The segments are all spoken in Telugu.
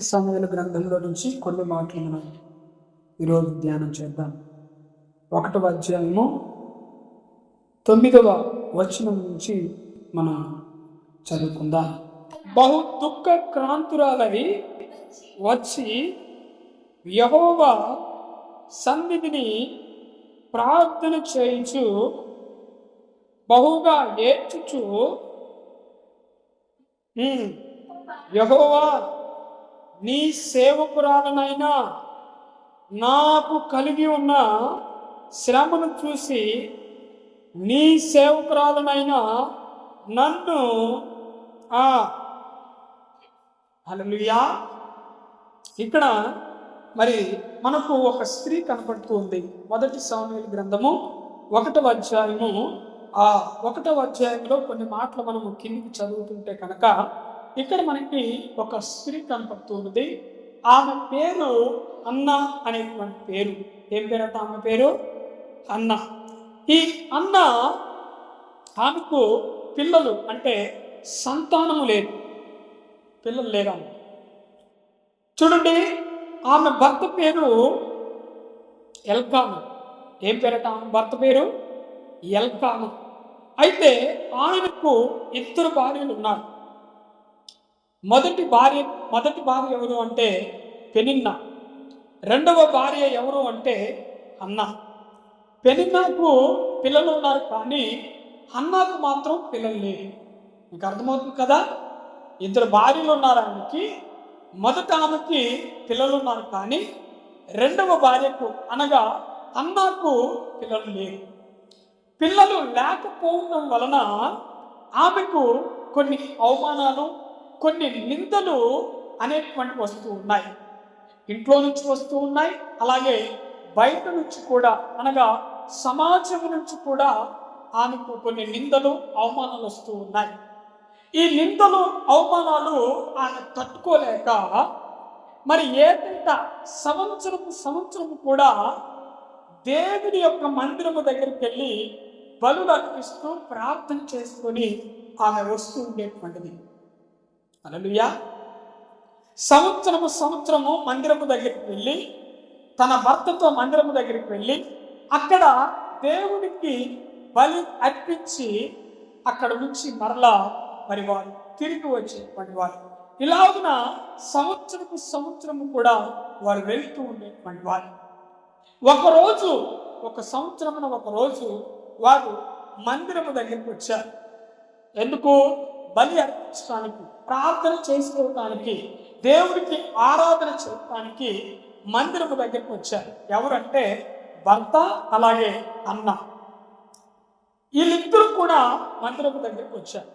సమయాల గ్రంథంలో నుంచి కొన్ని మాటలు మనం ఈరోజు ధ్యానం చేద్దాం. ఒకటవ అధ్యాయము తొమ్మిదవ వచనం నుంచి మనం చదువుకుందాం. బహు దుఃఖ క్రాంతురాలవి వచ్చి యహోవా సన్నిధిని ప్రార్థన చేయించు బహుగా ఏడ్చుచు యహోవా నీ సేవకురాలనైనా నాకు కలిగి ఉన్న శ్రమను చూసి నీ సేవకురాలనైనా నన్ను ఆ హల్లెలూయా. ఇక్కడ మరి మనకు ఒక స్త్రీ కనపడుతుంది మొదటి సామూహిక గ్రంథము ఒకటవ అధ్యాయము ఆ ఒకటవ అధ్యాయంలో కొన్ని మాటలు మనము కిందికి చదువుతుంటే కనుక ఇక్కడ మనకి ఒక స్త్రీ కనపడుతుంది. ఆమె పేరు అన్న అనేటువంటి పేరు. ఏం పేరట ఆమె పేరు? అన్న. ఈ అన్న ఆమెకు పిల్లలు అంటే సంతానము లేదు. పిల్లలు లేరు చూడండి ఆమె భర్త పేరు ఎల్కాను. ఏం పేరట ఆమె భర్త పేరు? ఎల్కాను. అయితే ఆయనకు ఇద్దరు భార్యలు ఉన్నారు. మొదటి భార్య మొదటి భార్య ఎవరు అంటే పెనిన్న. రెండవ భార్య ఎవరు అంటే అన్న. పెనిన్నకు పిల్లలు ఉన్నారు కానీ అన్నాకు మాత్రం పిల్లలు లేరు. మీకు అర్థమవుతుంది కదా? ఇద్దరు భార్యలు ఉన్నారు ఆమెకి మొదట ఆమెకి పిల్లలు ఉన్నారు కానీ రెండవ భార్యకు అనగా అన్నాకు పిల్లలు లేరు. పిల్లలు లేకపోవడం వలన ఆమెకు కొన్ని అవమానాలు కొన్ని నిందలు అనేటువంటి వస్తూ ఉన్నాయి. ఇంట్లో నుంచి వస్తూ ఉన్నాయి. అలాగే బయట నుంచి కూడా అనగా సమాజం నుంచి కూడా ఆమెకు కొన్ని నిందలు అవమానాలు వస్తూ ఉన్నాయి. ఈ నిందలు అవమానాలు ఆమె తట్టుకోలేక మరి ఏటంట సంవత్సరం సంవత్సరం కూడా దేవుడి యొక్క మందిరము దగ్గరికి వెళ్ళి బలు అర్పిస్తూ ప్రార్థన చేసుకొని ఆమె వస్తూ ఉండేటువంటిది. అలలుయా సంవత్సరము సంవత్సరము మందిరము దగ్గరికి వెళ్ళి తన భర్తతో మందిరము దగ్గరికి వెళ్ళి అక్కడ దేవుడికి బలి అర్పించి అక్కడ నుంచి మరలా మరి వారు తిరిగి వచ్చేటువంటి వారు ఇలాగున సంవత్సరము సంవత్సరము కూడా వారు వెళ్తూ ఉండేటువంటి వారు ఒకరోజు ఒక సంవత్సరమున ఒక రోజు వారు మందిరము దగ్గరికి వచ్చారు. ఎందుకు? బలి అర్పించడానికి ప్రార్థన చేసుకోవటానికి దేవుడికి ఆరాధన చేయడానికి మందిరం దగ్గరికి వచ్చారు. ఎవరంటే భర్త అలాగే అన్న. వీళ్ళిద్దరూ కూడా మందిరం దగ్గరికి వచ్చారు.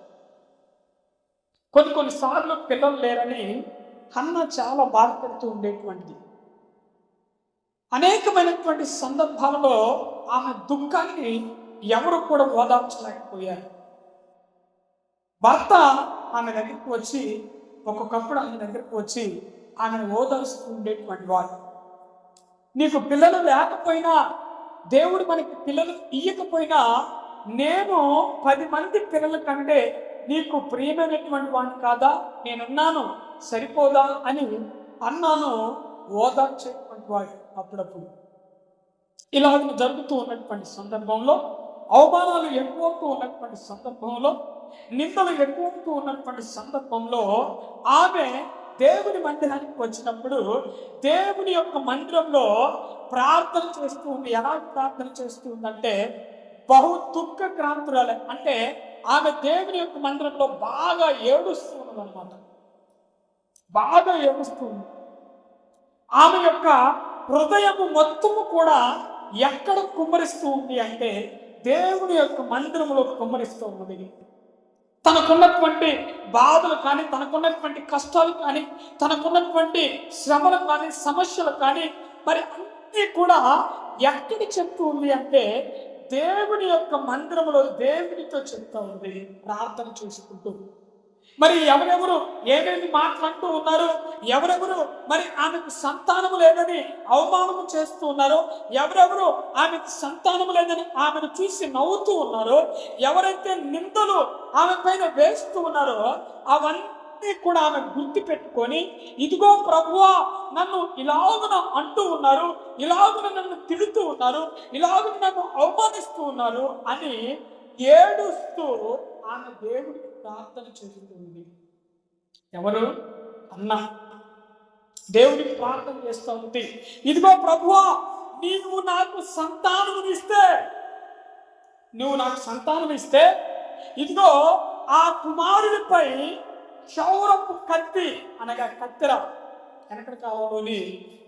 కొన్ని కొన్నిసార్లు పిల్లలు లేరని అన్న చాలా బాధపడుతూ ఉండేటువంటిది. అనేకమైనటువంటి సందర్భాలలో ఆమె దుఃఖాన్ని ఎవరు కూడా ఓదార్చలేకపోయారు. భర్త ఆమె దగ్గరికి వచ్చి ఒక్కొక్కప్పుడు ఆమె దగ్గరికి వచ్చి ఆమెను ఓదారుస్తూ ఉండేటువంటి వాడు. నీకు పిల్లలు లేకపోయినా దేవుడు మనకి పిల్లలు ఇయ్యకపోయినా నేను పది మంది పిల్లల కంటే నీకు ప్రియమైనటువంటి వాడిని కాదా? నేనున్నాను సరిపోదా? అని అన్నాను ఓదార్చేటువంటి వాడు అప్పుడప్పుడు. ఇలా జరుగుతూ ఉన్నటువంటి సందర్భంలో అవమానాలు ఎక్కువవుతూ ఉన్నటువంటి సందర్భంలో నిందలు ఎక్కువతూ ఉన్నటువంటి సందర్భంలో ఆమె దేవుని మందిరానికి వచ్చినప్పుడు దేవుని యొక్క మందిరంలో ప్రార్థన చేస్తూ ఉంది. ఎలా ప్రార్థన చేస్తూ ఉందంటే బహు దుఃఖ క్రాంతురాలే. అంటే ఆమె దేవుని యొక్క మందిరంలో బాగా ఏడుస్తూ ఉన్నదన్నమాట. బాగా ఏడుస్తూ ఉంది. ఆమె యొక్క హృదయము మొత్తము కూడా ఎక్కడ కుమ్మరిస్తూ ఉంది అంటే దేవుని యొక్క మందిరంలో కుమ్మరిస్తూ ఉంది. తనకున్నటువంటి బాధలు కానీ తనకున్నటువంటి కష్టాలు కానీ తనకున్నటువంటి శ్రమలు కానీ సమస్యలు కానీ మరి అన్నీ కూడా ఎక్కడి చెప్తూ ఉంది అంటే దేవుని యొక్క మందిరంలో దేవునితో చెప్తా ఉంది. ప్రార్థన చేసుకుంటూ. మరి ఎవరెవరు ఏమేమి మాట్లాడుతూ ఉన్నారు? ఎవరెవరు మరి ఆమెకు సంతానము లేదని అవమానము చేస్తూ ఉన్నారు? ఎవరెవరు ఆమెకు సంతానము లేదని ఆమెను చూసి నవ్వుతూ ఉన్నారు? ఎవరైతే నిందలు ఆమె పైన వేస్తూ ఉన్నారో అవన్నీ అవన్నీ కూడా ఆమె గుర్తు పెట్టుకొని ఇదిగో ప్రభువా నన్ను ఇలాగున అంటూ ఉన్నారు ఇలాగున నన్ను తిడుతూ ఉన్నారు ఇలాగున నన్ను అవమానిస్తూ ఉన్నారు అని ఏడుస్తూ ఆమె దేవుడికి ప్రార్థన చేస్తుంది ఎవరు? అన్న. దేవుడికి ప్రార్థన చేస్తూ ఉంది ఇదిగో ప్రభువా నీవు నాకు సంతానం ఇస్తే నువ్వు నాకు సంతానం ఇస్తే ఇదిగో ఆ కుమారుడిపై క్షౌరపు కత్తి అనగా కత్తెర వెనకటి కాలంలోని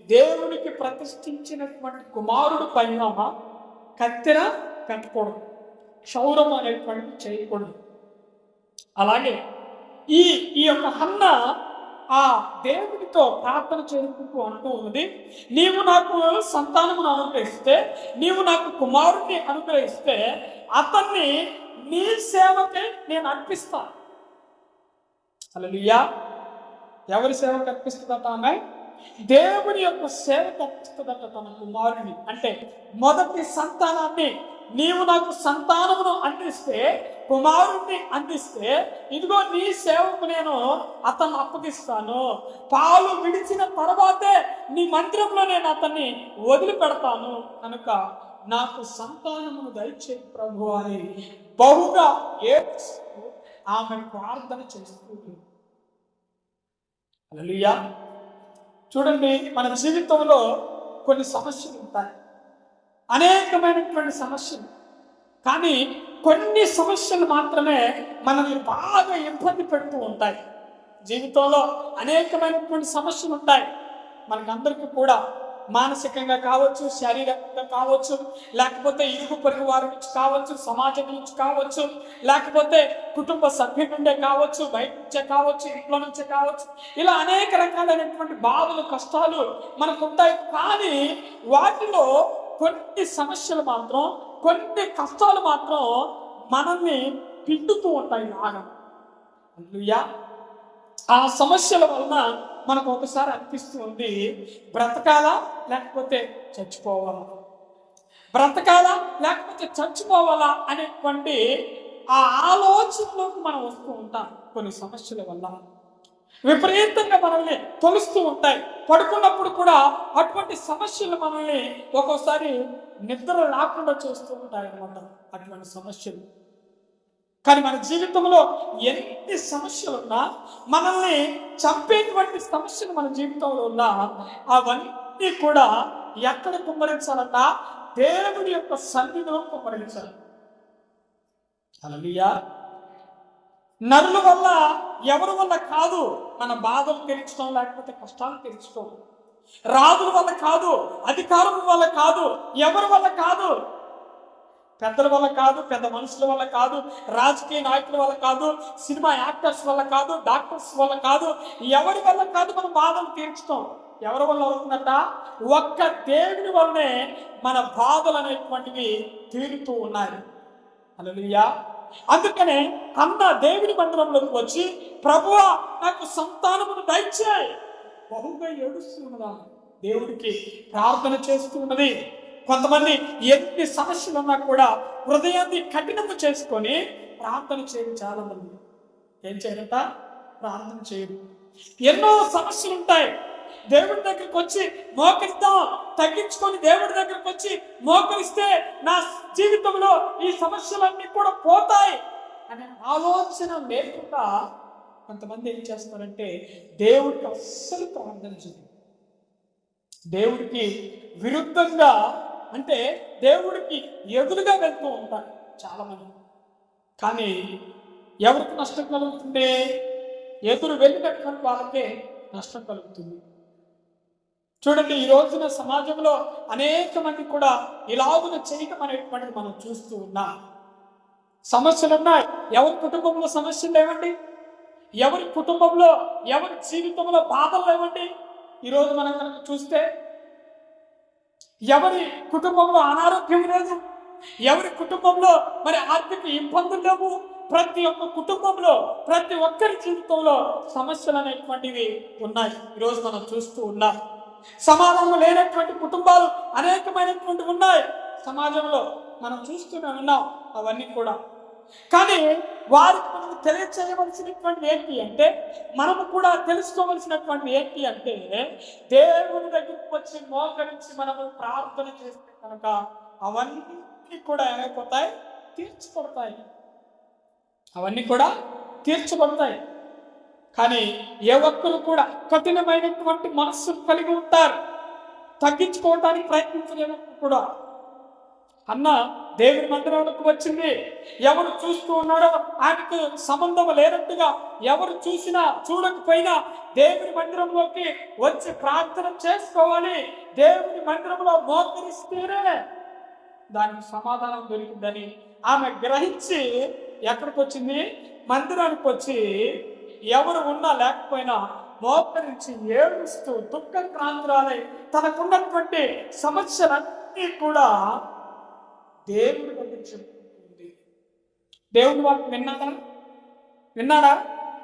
దేవునికి ప్రతిష్ఠించినటువంటి కుమారుడు పైన కత్తెర పెట్టకూడదు క్షౌరం అనేటువంటి చేయకూడదు. అలాగే ఈ ఈ యొక్క హన్న ఆ దేవుడితో ప్రార్థన చేసుకుంటూ అంటూ ఉన్నది. నీవు నాకు సంతానమును అనుగ్రహిస్తే నీవు నాకు కుమారుడిని అనుగ్రహిస్తే అతన్ని నీ సేవకే నేను అర్పిస్తాను అలలుయా ఎవరి సేవకు అర్పిస్తుందట ఆమె? దేవుని యొక్క సేవకు అర్పిస్తుందట తన కుమారుని. అంటే మొదటి సంతానాన్ని నీవు నాకు సంతానమును అందిస్తే కుమారుణ్ణి అందిస్తే ఇదిగో నీ సేవకు నేను అతన్ని అప్పగిస్తాను. పాలు విడిచిన తర్వాతే నీ మంత్రంలో నేను అతన్ని వదిలిపెడతాను కనుక నాకు సంతానమును దయచే ప్రభు అని బహుగా ఏడుస్తూ ఆమె ప్రార్థన చేస్తుంది హల్లెలూయా. చూడండి మన జీవితంలో కొన్ని సమస్యలు ఉంటాయి. అనేకమైనటువంటి సమస్యలు. కానీ కొన్ని సమస్యలు మాత్రమే మనల్ని బాగా ఇబ్బంది పెడుతూ ఉంటాయి. జీవితంలో అనేకమైనటువంటి సమస్యలు ఉంటాయి. మనకందరికీ కూడా మానసికంగా కావచ్చు శారీరకంగా కావచ్చు లేకపోతే ఇరుగు పొరుగు వారి నుంచి కావచ్చు సమాజం నుంచి కావచ్చు లేకపోతే కుటుంబ సభ్యుల నుండే కావచ్చు బయట నుంచే కావచ్చు ఇంట్లో నుంచే కావచ్చు. ఇలా అనేక రకాలైనటువంటి బాధలు కష్టాలు మనకు ఉంటాయి. కానీ వాటిలో కొన్ని సమస్యలు మాత్రం కొన్ని కష్టాలు మాత్రం మనల్ని పిండుతూ ఉంటాయి నాగం అల్లుయా ఆ సమస్యల వలన మనకు ఒకసారి అనిపిస్తూ ఉంది బ్రతకాలా లేకపోతే చచ్చిపోవాలా? బ్రతకాలా లేకపోతే చచ్చిపోవాలా అనేటువంటి ఆ ఆలోచనలోకి మనం వస్తూ ఉంటాం కొన్ని సమస్యల వల్ల. విపరీతంగా మనల్ని తొలుస్తూ ఉంటాయి. పడుకున్నప్పుడు కూడా అటువంటి సమస్యలు మనల్ని ఒక్కోసారి నిద్ర రాకుండా చేస్తూ ఉంటాయి అనమాట అటువంటి సమస్యలు. కానీ మన జీవితంలో ఎన్ని సమస్యలు ఉన్నా మనల్ని చంపేటువంటి సమస్యలు మన జీవితంలో ఉన్నా అవన్నీ కూడా ఎక్కడ కుమ్మరించాలన్న దేవుడి యొక్క సన్నిధిలో కుమ్మరించాలి. అలా నరుల వల్ల ఎవరి వల్ల కాదు మన బాధలు తీర్చడం లేకపోతే కష్టాలు తీర్చడం. రాజుల వల్ల కాదు అధికారుల వల్ల కాదు ఎవరి వల్ల కాదు? పెద్దల వల్ల కాదు పెద్ద మనుషుల వల్ల కాదు రాజకీయ నాయకుల వల్ల కాదు సినిమా యాక్టర్స్ వల్ల కాదు డాక్టర్స్ వల్ల కాదు ఎవరి వల్ల కాదు మనం బాధలు తీర్చడం? ఎవరి వల్ల అవుతుందట? ఒక్క దేవుని వల్లనే మన బాధలు అనేటువంటివి తీరుతూ ఉన్నాయి. హల్లెలూయా. అందుకనే అన్న దేవుని మందిరంలోకి వచ్చి ప్రభువా నాకు సంతానమును దయచేయి. బహుగా ఏడుస్తున్నదా దేవుడికి ప్రార్థన చేస్తున్నది కొంతమంది ఎన్ని సమస్యలు ఉన్నా కూడా హృదయాన్ని కఠినము చేసుకొని ప్రార్థన చేయడం చాలా మంది ఏం చేయరట? ప్రార్థన చేయరు. ఎన్నో సమస్యలు ఉంటాయి దేవుడి దగ్గరికి వచ్చి మోకరిద్దాం. తగ్గించుకొని దేవుడి దగ్గరికి వచ్చి మోకరిస్తే నా జీవితంలో ఈ సమస్యలన్నీ కూడా పోతాయి అనే ఆలోచన లేకుండా కొంతమంది ఏం చేస్తారంటే దేవుడికి అస్సలు ప్రార్థన దేవుడికి విరుద్ధంగా అంటే దేవుడికి ఎదురుగా వెళ్తూ ఉంటారు చాలా మంది కానీ ఎవరికి నష్టం కలుగుతుంది? ఎదురు వెళ్ళినటువంటి వాళ్ళకే నష్టం కలుగుతుంది. చూడండి ఈ రోజున సమాజంలో అనేక మంది కూడా ఇలాగున చేయటం అనేటువంటిది మనం చూస్తూ ఉన్నాం. సమస్యలు ఉన్నాయి ఎవరి కుటుంబంలో సమస్యలు లేవండి? ఎవరి కుటుంబంలో ఎవరి జీవితంలో బాధలు లేవండి? ఈరోజు మనం కనుక చూస్తే ఎవరి కుటుంబంలో అనారోగ్యం లేదు? ఎవరి కుటుంబంలో మరి ఆర్థిక ఇబ్బందులు లేవు? ప్రతి ఒక్క కుటుంబంలో ప్రతి ఒక్కరి జీవితంలో సమస్యలు అనేటువంటివి ఉన్నాయి. ఈరోజు మనం చూస్తూ ఉన్నాం. సమాధానం లేనటువంటి కుటుంబాలు అనేకమైనటువంటి ఉన్నాయి. సమాజంలో మనం చూస్తూనే ఉన్నాం అవన్నీ కూడా. కానీ వారికి మనం తెలియచేయవలసినటువంటి ఏంటి అంటే మనము కూడా తెలుసుకోవలసినటువంటి ఏంటి అంటే దేవుని దగ్గరికి వచ్చి మోకరించి మనము ప్రార్థన చేస్తే కనుక అవన్నీ కూడా ఏమైపోతాయి? తీర్చబడతాయి అవన్నీ కూడా తీర్చబడతాయి. కానీ ఏ ఒక్కరు కూడా కఠినమైనటువంటి మనస్సు కలిగి ఉంటారు. తగ్గించుకోవటానికి ప్రయత్నించలేనప్పుడు కూడా. అన్న దేవుని మందిరానికి వచ్చింది. ఎవరు చూస్తూ ఉన్నాడో ఆయనకు సంబంధం లేనట్టుగా ఎవరు చూసినా చూడకపోయినా దేవుని మందిరంలోకి వచ్చి ప్రార్థన చేసుకోవాలి. దేవుని మందిరంలో మోకరిస్తేనే దానికి సమాధానం దొరికిందని ఆమె గ్రహించి ఎక్కడికి వచ్చింది మందిరానికి వచ్చి ఎవరు ఉన్నా లేకపోయినా మోకరించి ఏడుస్తూ దుఃఖక్రాంతురాలై తనకున్నటువంటి సమస్యలన్నీ కూడా దేవుడి దగ్గర చెప్పుకుంటుంది. దేవుడి వాటిని విన్నాడా విన్నాడా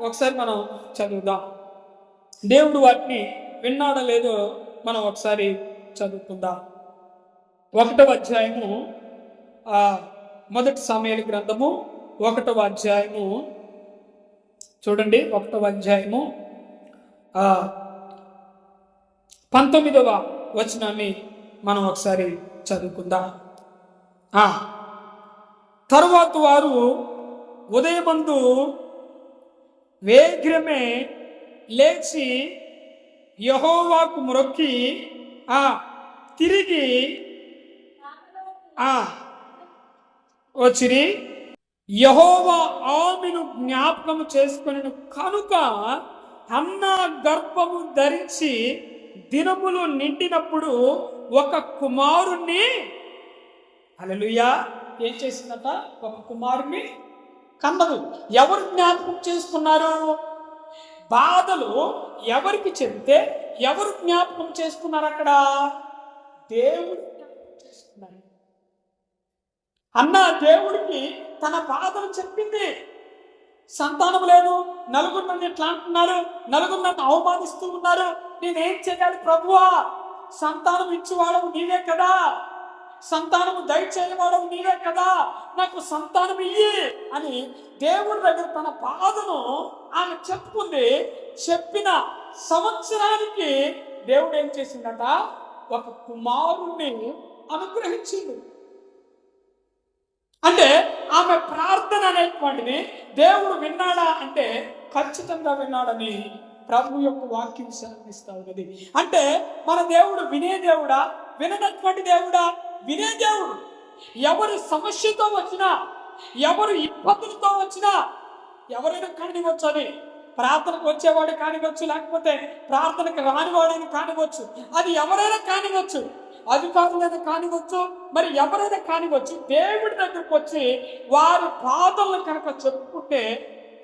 ఒకసారి మనం చదువుదాం. దేవుడు వాటిని విన్నాడా లేదో మనం ఒకసారి చదువుకుందాం. ఒకటవ అధ్యాయము మొదటి సమయాల గ్రంథము ఒకటవ అధ్యాయము చూడండి ఒకటవ అధ్యాయము. పంతొమ్మిదవ వచనాన్ని మనం ఒకసారి చదువుకుందాం. ఆ, తరువాత వారు ఉదయమందు వేగ్రమే లేచి యహోవాకు మొక్కి ఆ తిరిగి ఆ వచ్చిరి. యహోవా ఆమెను జ్ఞాపకము చేసుకుని కనుక అన్న గర్భము ధరించి దినములు నిండినప్పుడు ఒక కుమారుణ్ణి అలలుయా ఏం చేసిందట? ఒక కుమారుని కన్నదు ఎవరు జ్ఞాపకం చేసుకున్నారు? బాధలు ఎవరికి చెబితే ఎవరు జ్ఞాపకం చేసుకున్నారు అక్కడ? దేవుడు అన్న దేవుడికి తన బాధను చెప్పింది. సంతానం లేదు నలుగురు నన్ను ఎట్లా అంటున్నారు నలుగురు నన్ను అవమానిస్తూ ఉన్నారు. నేనేం చేయాలి ప్రభువా? సంతానం ఇచ్చేవాడవు నీవే కదా. సంతానము దయచేయవాడవు నీవే కదా. నాకు సంతానం ఇయ్యి అని దేవుడి దగ్గర తన బాధను ఆమె చెప్పుకుంది. చెప్పిన సంవత్సరానికి దేవుడు ఏం చేసిందట? ఒక కుమారుణ్ణి అనుగ్రహించింది. అంటే ఆమె ప్రార్థన అనేటువంటిది దేవుడు విన్నాడా అంటే ఖచ్చితంగా విన్నాడని ప్రభు యొక్క వాక్యం సెలవిస్తా ఉన్నది అంటే మన దేవుడు వినే దేవుడా? విననటువంటి దేవుడా? వినే దేవుడు. ఎవరు సమస్యతో వచ్చినా ఎవరు ఇబ్బందులతో వచ్చినా ఎవరైనా కానివచ్చు అది ప్రార్థనకు వచ్చేవాడు కానివచ్చు లేకపోతే ప్రార్థనకు రానివాడైనా కానివచ్చు అది ఎవరైనా కానివచ్చు అధికారులైనా కానివచ్చు మరి ఎవరైనా కానివచ్చు దేవుడి దగ్గరకు వచ్చి వారి బాధలను కనుక చెప్పుకుంటే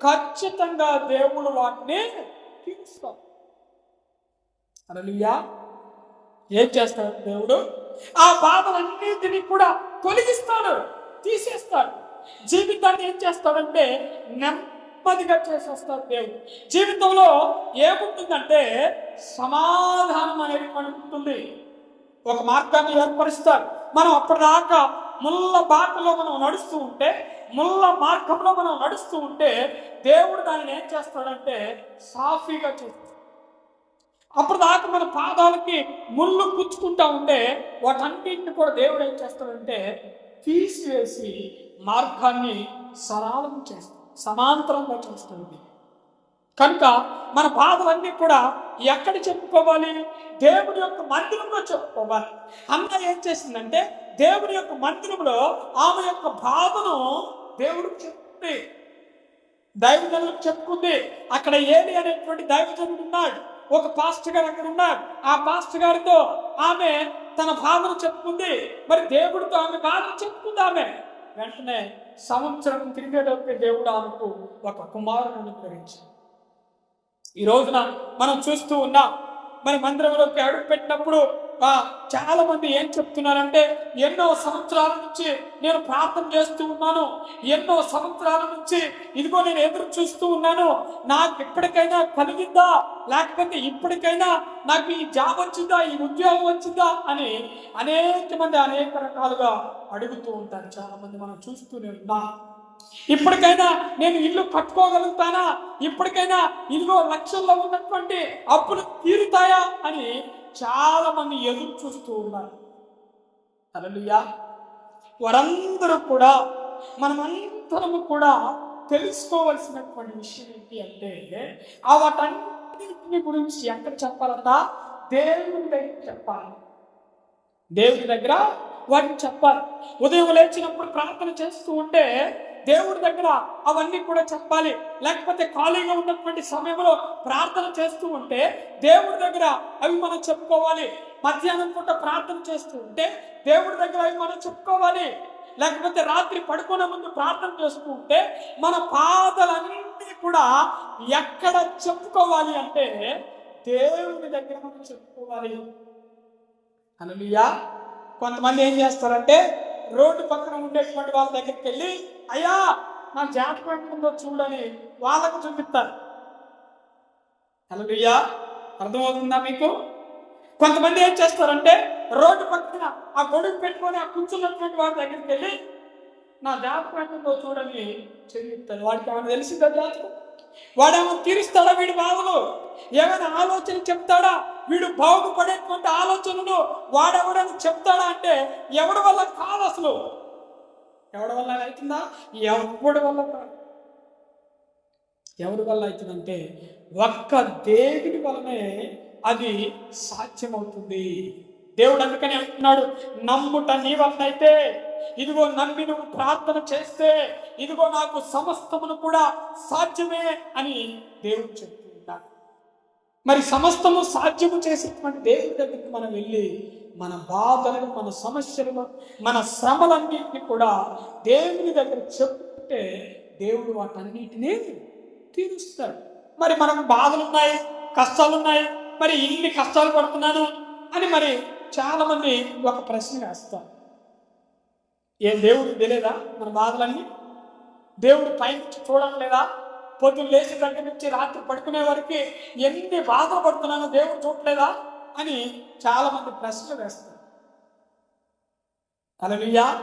ఖచ్చితంగా దేవుడు వాటిని తీరుస్తాడు. అలలుయా ఏం చేస్తాడు దేవుడు? ఆ బాధలన్నింటినీ కూడా తొలగిస్తాడు తీసేస్తాడు. జీవితాన్ని ఏం చేస్తాడంటే నెమ్మదిగా చేసేస్తాడు దేవుడు. జీవితంలో ఏముంటుందంటే సమాధానం అనేది మనకు ఉంటుంది. ఒక మార్గాన్ని ఏర్పరుస్తారు. మనం అప్పటిదాకా ముళ్ళ బాటలో మనం నడుస్తూ ఉంటే ముళ్ళ మార్గంలో మనం నడుస్తూ ఉంటే దేవుడు దానిని ఏం చేస్తాడంటే సాఫీగా చేస్తాడు. అప్పుడు దాకా మన పాదాలకి ముళ్ళు పుచ్చుకుంటా ఉంటే వాటన్నింటిని కూడా దేవుడు ఏం చేస్తాడంటే తీసివేసి మార్గాన్ని సరళం చేస్తాడు సమాంతరంగా చేస్తాడు కనుక మన బాధలన్నీ కూడా ఎక్కడ చెప్పుకోవాలి? దేవుని యొక్క మందిరంలో చెప్పుకోవాలి. అమ్మ ఏం చేసిందంటే దేవుని యొక్క మందిరంలో ఆమె యొక్క బాధను దేవుడికి చెప్తుంది. దైవజనులకు చెప్పుకుంది. అక్కడ ఏలి అనేటువంటి దైవజనుడు ఉన్నాడు. ఒక పాస్టర్ గారు అక్కడ ఉన్నాడు ఆ పాస్టర్ గారితో ఆమె తన బాధను చెప్పుకుంది. మరి దేవుడితో ఆమె బాధను చెప్పుకుంది ఆమె. వెంటనే సంవత్సరం తిరిగేటప్పుడు దేవుడు ఆమెకు ఒక కుమారుని అనుగ్రహించాడు ఈ రోజున మనం చూస్తూ ఉన్నాం మరి మందిరంలోకి అడుగు పెట్టినప్పుడు చాలా మంది ఏం చెప్తున్నారంటే ఎన్నో సంవత్సరాల నుంచి నేను ప్రార్థన చేస్తూ ఉన్నాను. ఎన్నో సంవత్సరాల నుంచి ఇదిగో నేను ఎదురు చూస్తూ ఉన్నాను. నాకు ఇప్పటికైనా కలిగిందా? లేకపోతే ఇప్పటికైనా నాకు ఈ జాబ్ వచ్చిందా? ఈ ఉద్యోగం వచ్చిందా? అని అనేక మంది అనేక రకాలుగా అడుగుతూ ఉంటారు. చాలా మంది మనం చూస్తూనే ఉన్నాం. ఇప్పటికైనా నేను ఇల్లు కట్టుకోగలుగుతానా? ఇప్పటికైనా ఇదిగో లక్షల్లో ఉన్నటువంటి అప్పులు తీరుతాయా అని చాలా మంది ఎదురు చూస్తూ ఉన్నారు. అలలుయా వారందరూ కూడా మనమందరము కూడా తెలుసుకోవలసినటువంటి విషయం ఏంటి అంటే ఆ వాటన్నింటిని గురించి ఎక్కడ చెప్పాలంట? దేవుని దగ్గర చెప్పాలి. దేవుడి దగ్గర వాటిని చెప్పాలి. ఉదయం లేచినప్పుడు ప్రార్థన చేస్తూ ఉంటే దేవుడి దగ్గర అవన్నీ కూడా చెప్పాలి. లేకపోతే ఖాళీగా ఉన్నటువంటి సమయంలో ప్రార్థన చేస్తూ ఉంటే దేవుడి దగ్గర అవి మనం చెప్పుకోవాలి. మధ్యాహ్నం పూట ప్రార్థన చేస్తూ ఉంటే దేవుడి దగ్గర అవి మనం చెప్పుకోవాలి. లేకపోతే రాత్రి పడుకునే ముందు ప్రార్థన చేస్తూ ఉంటే మన పాదలన్నీ కూడా ఎక్కడ చెప్పుకోవాలి అంటే దేవుడి దగ్గర మనం చెప్పుకోవాలి. అనలుయా కొంతమంది ఏం చేస్తారంటే రోడ్డు పక్కన ఉండేటువంటి వాళ్ళ దగ్గరికి వెళ్ళి అయ్యా నా జాతకం ఉందో చూడని వాళ్ళకు చూపిస్తారు. అనలుయా అర్థమవుతుందా మీకు? కొంతమంది ఏం చేస్తారంటే రోడ్డు పక్కన ఆ గొడుగు పెట్టుకొని ఆ కూర్చున్నటువంటి వాడి దగ్గరికి వెళ్ళి నా జాతకం ఎక్కడుందో చూడని చెల్లిస్తారు వాడికి ఏమైనా తెలిసిందా జాతకం? వాడేమో తీరుస్తాడా వీడి బాధలు ఏమైనా ఆలోచన చెప్తాడా? వీడు బాగుపడేటువంటి ఆలోచనలు వాడెవడని చెప్తాడా అంటే ఎవడి వల్ల కాదు అసలు. ఎవడి వల్ల అవుతుందా? ఎవడి వల్ల కాదు. ఎవరి వల్ల అవుతుందంటే ఒక్క దేవుడి వలనే అది సాధ్యమవుతుంది. దేవుడు అందుకని అంటున్నాడు నమ్ముట నీ వలన అయితే ఇదిగో నమ్మి నువ్వు ప్రార్థన చేస్తే ఇదిగో నాకు సమస్తమును కూడా సాధ్యమే అని దేవుడు చెప్తున్నాడు మరి సమస్తము సాధ్యము చేసేటువంటి దేవుడి దగ్గరికి మనం వెళ్ళి మన బాధలను మన సమస్యలను మన శ్రమలన్నింటినీ కూడా దేవుని దగ్గర చెప్పుకుంటే దేవుడు వాటన్నిటినీ తీరుస్తాడు. మరి మనకు బాధలున్నాయి కష్టాలున్నాయి మరి ఇన్ని కష్టాలు పడుతున్నాను అని మరి చాలామంది ఒక ప్రశ్న వేస్తారు. ఏం దేవుడు తెలియదా? మన బాధలన్నీ? దేవుడు పైనుంచి చూడడం లేదా పొద్దున్న లేచి దగ్గర నుంచి రాత్రి పడుకునే వరకు ఎన్ని బాధలు పడుతున్నానో దేవుడు చూడలేదా అని చాలామంది ప్రశ్నలు వేస్తారు. అలలుయ్యా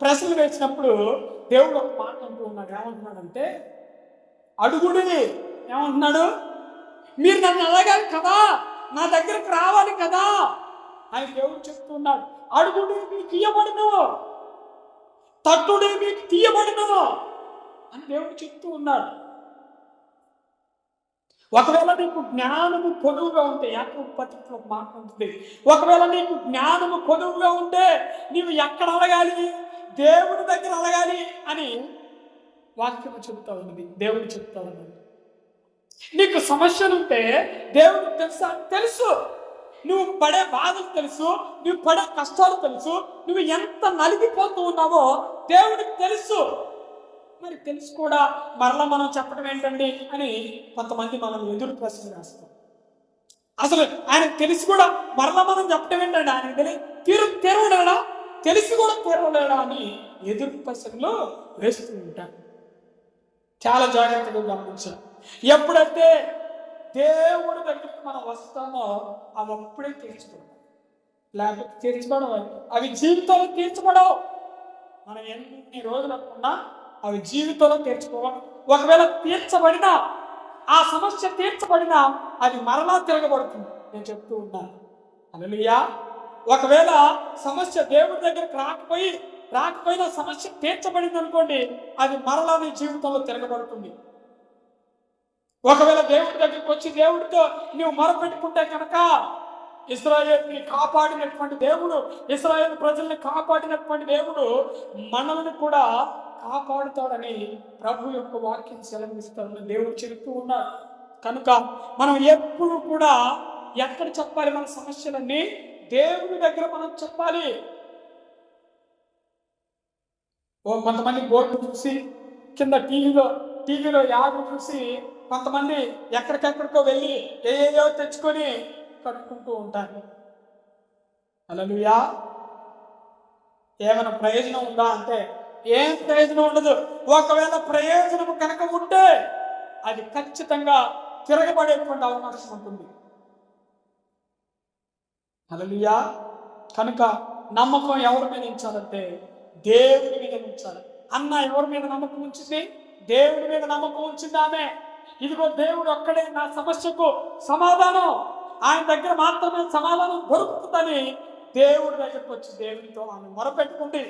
ప్రశ్నలు వేసినప్పుడు దేవుడు ఒక మాట అంటూ ఉన్నాడు. ఏమంటున్నాడంటే అడుగుడి ఏమంటున్నాడు? మీరు నన్ను అడగాలి కదా? నా దగ్గరకు రావాలి కదా? అని దేవుడు చెప్తున్నాడు అడుగుడు మీకు ఇయ్యబడును. తట్టుడే మీకు తీయబడును అని దేవుడు చెప్తూ ఉన్నాడు. ఒకవేళ నీకు జ్ఞానము కొనువుగా ఉంటే యాకూబ్ పత్రికలో మాట ఉంటుంది. ఒకవేళ నీకు జ్ఞానము కొనువుగా ఉంటే నీవు ఎక్కడ అడగాలి? దేవుడి దగ్గర అడగాలి అని వాక్యము చెప్తా ఉన్నది. దేవుడు చెప్తా ఉన్నది. నీకు సమస్యలు ఉంటే దేవుడు తెలుసా? తెలుసు. నువ్వు పడే బాధలు తెలుసు నువ్వు పడే కష్టాలు తెలుసు నువ్వు ఎంత నలిగిపోతూ ఉన్నావో దేవుడికి తెలుసు. మరి తెలుసు కూడా. మరలా మనం చెప్పడం ఏంటండి అని కొంతమంది మనం ఎదురు ప్రశ్న వేస్తాం అసలు ఆయన తెలిసి కూడా. మరలా మనం చెప్పడం ఏంటండి? ఆయన తెలియ తీరు తెరవలేడా? తెలిసి కూడా తెరవలేడా అని ఎదురు ప్రశ్నలు వేస్తూ ఉంటాను చాలా జాగ్రత్తగా గమనించాను ఎప్పుడైతే దేవుడి దగ్గరికి మనం వస్తామో అవి అప్పుడే తీర్చుకోవడం లేకపోతే తీర్చుకోవడం అవి జీవితంలో తీర్చుకోవడం. మనం ఎన్ని రోజులు అనుకున్నా అవి జీవితంలో తీర్చుకోవాలి ఒకవేళ తీర్చబడినా ఆ సమస్య తీర్చబడినా అది మరలా తిరగబడుతుంది. నేను చెప్తూ ఉన్నాను. అలలుయా ఒకవేళ సమస్య దేవుడి దగ్గరకు రాకపోయి రాకపోయినా సమస్య తీర్చబడింది అనుకోండి అది మరలా నీ జీవితంలో తిరగబడుతుంది. ఒకవేళ దేవుడి దగ్గరికి వచ్చి దేవుడితో నువ్వు మొరపెట్టుకుంటే కనుక ఇస్రాయేల్ని కాపాడినటువంటి దేవుడు ఇస్రాయేల్ ప్రజల్ని కాపాడినటువంటి దేవుడు మనల్ని కూడా కాపాడుతాడని ప్రభు యొక్క వాక్యం సెలవిస్తాడని దేవుడు చెబుతూ ఉన్నాడు. కనుక మనం ఎప్పుడు కూడా ఎక్కడ చెప్పాలి మన సమస్యలన్నీ? దేవుడి దగ్గర మనం చెప్పాలి. ఓ కొంతమంది బోర్డు చూసి కింద టీవీలో టీవీలో యాడ్ చూసి కొంతమంది ఎక్కడికెక్కడికో వెళ్ళి ఏయో తెచ్చుకొని కట్టుకుంటూ ఉంటారు. అలలుయా ఏమైనా ప్రయోజనం ఉందా అంటే ఏం ప్రయోజనం ఉండదు. ఒకవేళ ప్రయోజనం కనుక ఉంటే అది ఖచ్చితంగా తిరగబడేటువంటి అవకాశం ఉంటుంది. అలలుయా కనుక నమ్మకం ఎవరి మీద ఉంచాలంటే దేవుని మీద ఉంచాలి. అన్న ఎవరి మీద నమ్మకం ఉంచింది? దేవుడి మీద నమ్మకం ఉంచింది ఆమె. ఇదిగో దేవుడు అక్కడే నా సమస్యకు సమాధానం. ఆయన దగ్గర మాత్రమే సమాధానం దొరుకుతుందని దేవుడి దగ్గరకు వచ్చి దేవుడితో ఆమె మొరపెట్టుకుంది.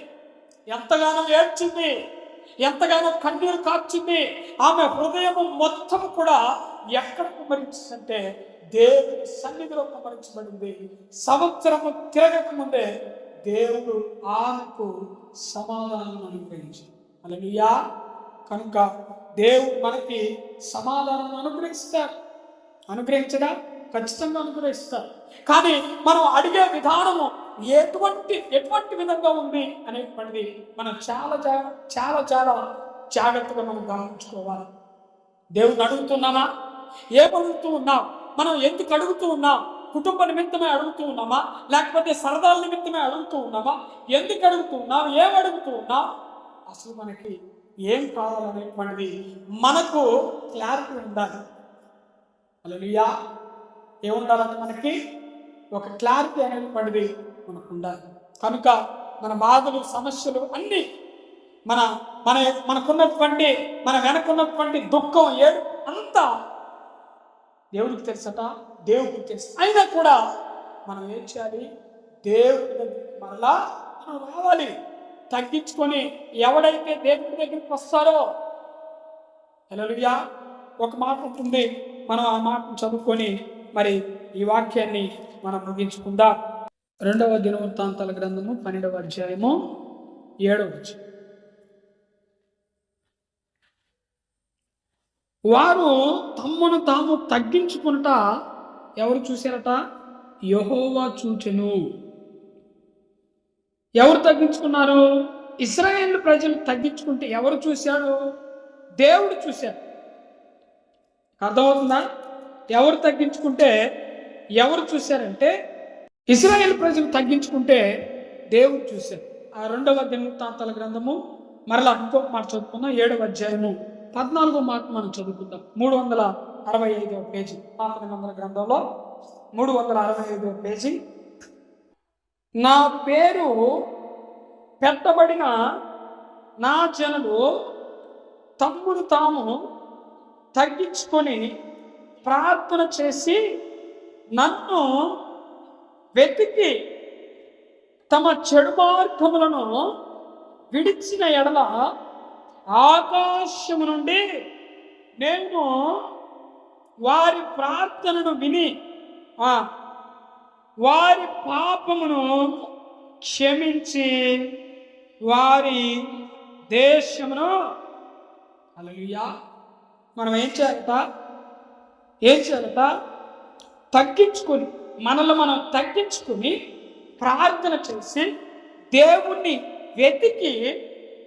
ఎంతగానో ఏడ్చింది. ఎంతగానో కన్నీరు కాచింది ఆమె హృదయం మొత్తం కూడా ఎక్కడ కుమరించిందంటే దేవుడి సన్నిధిలో కుమరించబడింది సంవత్సరము తిరగక ముందే దేవుడు ఆమెకు సమాధానం అనుగ్రహించింది అలలుయా కనుక దేవుడు మనకి సమాధానం అనుగ్రహిస్తాడు. అనుగ్రహించడా? ఖచ్చితంగా అనుగ్రహిస్తారు కానీ మనం అడిగే విధానము ఎటువంటి ఎటువంటి విధంగా ఉంది అనేటువంటిది మనం చాలా జా- చాలా చాలా జాగ్రత్తగా మనం గమనించుకోవాలి. దేవుని అడుగుతున్నామా ఏం అడుగుతూ ఉన్నాం? మనం ఎందుకు అడుగుతూ ఉన్నాం? కుటుంబ నిమిత్తమే అడుగుతూ ఉన్నామా? లేకపోతే సరదాల నిమిత్తమే అడుగుతూ ఉన్నామా? ఎందుకు అడుగుతూ ఉన్నాం? ఏం అడుగుతూ ఉన్నాం? అసలు మనకి ఏం కావాలనేటువంటిది మనకు క్లారిటీ ఉండాలి. అలలుయా ఏముండాలంటే మనకి ఒక క్లారిటీ అనేటువంటిది మనకు ఉండాలి కనుక మన బాధలు సమస్యలు అన్నీ మన మన మనకున్నటువంటి మన వెనకున్నటువంటి దుఃఖం ఏడు అంతా దేవుడికి తెలుసట? దేవుడికి తెలుసు. అయినా కూడా మనం ఏం చేయాలి? దేవుడి దగ్గరికి మరలా మనం రావాలి. తగ్గించుకొని ఎవడైతే దేవుడి దగ్గరికి వస్తారో హల్లెలూయా ఒక మాట ఉంటుంది. మనం ఆ మాటను చదువుకొని మరి ఈ వాక్యాన్ని మనం ముగించుకుందాం. రెండవ దినవృత్తాంతాల గ్రంథము పన్నెండవ అధ్యాయము ఏడవ వారు తమ్మును తాము తగ్గించుకునుట ఎవరు చూశారట? యహోవా చూచెను. ఎవరు తగ్గించుకున్నారు? ఇస్రాయేల్ ప్రజలు తగ్గించుకుంటే ఎవరు చూశారు? దేవుడు చూశాడు. అర్థమవుతుందా? ఎవరు తగ్గించుకుంటే ఎవరు చూశారంటే ఇస్రాయేల్ ప్రజలు తగ్గించుకుంటే దేవుడు చూశారు ఆ రెండవ దినవృత్తాంతాల గ్రంథము మరలా ఇంకొక మాట చదువుకుందాం ఏడవ అధ్యాయము పద్నాలుగో మాట మనం చదువుకుందాం. మూడు వందల అరవై ఐదవ పేజీ పాత గ్రంథంలో మూడు వందల అరవై ఐదవ పేజీ నా పేరు పెట్టబడిన నా జనులు తమ్ముడు తాము తగ్గించుకొని ప్రార్థన చేసి నన్ను వెతికి తమ చెడు మార్గములను విడిచిన ఎడల ఆకాశము నుండి నేను వారి ప్రార్థనను విని వారి పాపమును క్షమించి వారి దేశమును అలలుయా మనం ఏం చేయాలట? ఏం చేయాలట? తగ్గించుకొని మనల్ని మనం తగ్గించుకొని ప్రార్థన చేసి దేవుణ్ణి వెతికి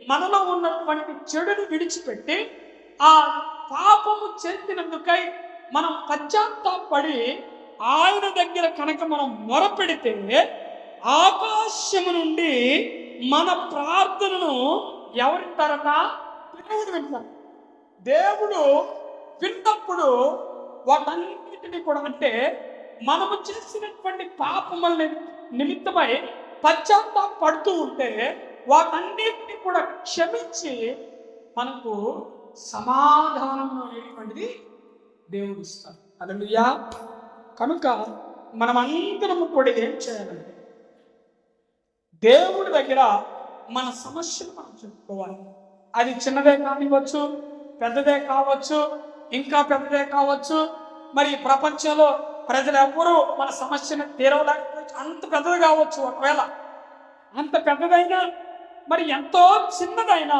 మనలో ఉన్నటువంటి చెడును విడిచిపెట్టి ఆ పాపము చెందినందుకై మనం పశ్చాత్తాపడి ఆయన దగ్గర కనుక మనం మొరపెడితే ఆకాశము నుండి మన ప్రార్థనను ఎవరింటారట? దేవుడు వింటారు దేవుడు విన్నప్పుడు వాటన్నిటిని కూడా అంటే మనము చేసినటువంటి పాపముల నిమిత్తమై పశ్చాత్తాప పడుతూ ఉంటే వాటన్నిటిని కూడా క్షమించి మనకు సమాధానం అనేటువంటిది దేవుడు ఇస్తారు అలలుయా కనుక మనం కూడా ఏం చేయాలంటే దేవుడి దగ్గర మన సమస్యను మనం చెప్పుకోవాలి. అది చిన్నదే కానివ్వచ్చు పెద్దదే కావచ్చు ఇంకా పెద్దదే కావచ్చు మరి ప్రపంచంలో ప్రజలు ఎవ్వరూ మన సమస్యను తీరవలేకపోవచ్చు. అంత పెద్దది కావచ్చు ఒకవేళ. అంత పెద్దదైనా మరి ఎంతో చిన్నదైనా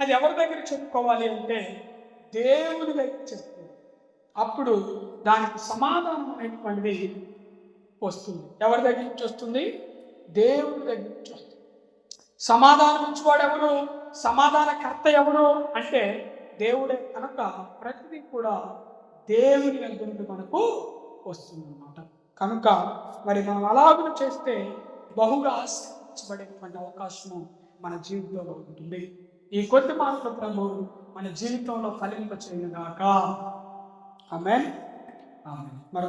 అది ఎవరి దగ్గర చెప్పుకోవాలి అంటే దేవుని దగ్గర చెప్పుకోవాలి. అప్పుడు దానికి సమాధానం అనేటువంటిది వస్తుంది. ఎవరి దగ్గర నుంచి వస్తుంది? దేవుడి దగ్గర నుంచి వస్తుంది. సమాధానం ఇచ్చేవాడు ఎవరు? సమాధానకర్త ఎవరు? అంటే దేవుడే కనుక ప్రతిదీ కూడా దేవుని దగ్గర నుండి మనకు వస్తుంది అన్నమాట కనుక మరి మనం అలాగ చేస్తే బహుగా ఆశ్రయించబడేటువంటి అవకాశము మన జీవితంలో ఉంటుంది. ఈ కొద్ది మాటల ప్రభు మన జీవితంలో ఫలింప చేయగాక ఆమె మరి